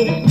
Yeah.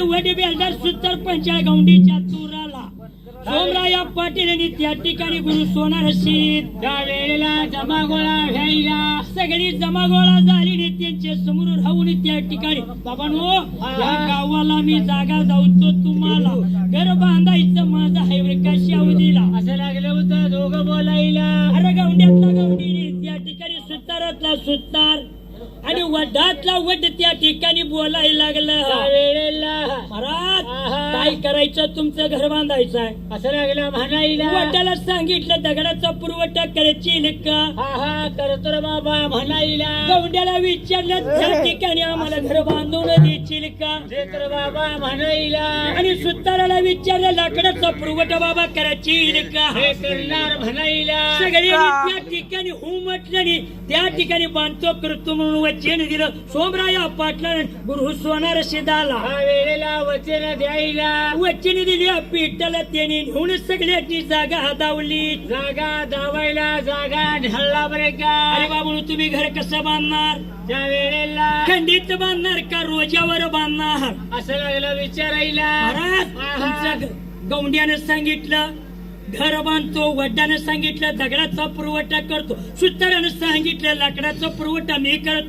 ठिकाणी वडी बेलदार सुत्तर पंचाळ गौंडीच्या तुराला सोमराया पाटील यांनी त्या ठिकाणी गुरु सोनार शीत त्या वेळेला जमागोळा घ्यायला सगळी जमागोळा झाली आणि त्यांच्यासमोर राहून त्या ठिकाणी बाबांनो या गावाला मी जागा जाऊतो तुम्हाला. घर बांधायचं माझा हायवे कशा अवधीला. असं लागलं होतं दोघं बोलायला. अरे गौंड्यातला गौंडीने त्या ठिकाणी सुतारातला सुतार आणि वडातला वड त्या ठिकाणी बोलायला लागलं. वेळेला महाराज काय करायचं तुमचं घर बांधायचं आहे? असं लागलं म्हणायला. वडाला सांगितलं दगडाचा पुरवठा करायची का? हा हा करतो बाबा म्हणायला. गौंड्याला विचारलं त्या ठिकाणी आम्हाला घर बांधून देशील का? तर बाबा म्हणायला. आणि सुताराला विचारलं लाकडाचा पुरवठा बाबा करायची का? करणार म्हणायला. सगळ्यांनी त्या ठिकाणी हो म्हटलं त्या ठिकाणी बांधतो करतो म्हणून वचन दिलं. सोमराया पाटला गुरु सोनार शिदाला वेळेला वचन द्यायला. वचन दिली पिठाला त्याने घेऊन सगळ्यांची जागा हातावली. जागा दावायला जागा ढळला बरे का? अरे बाबू तुम्ही घर कसं बांधणार? त्या वेळेला खंडित बांधणार का रोजावर बांधणार? असं लागलं विचारायला. गौंड्यानं सांगितलं घर बांधतो वड्डानं सांगितलं दगडाचा पुरवठा करतो सुतारानं सांगितलं लाकडाचा पुरवठा मी करतो.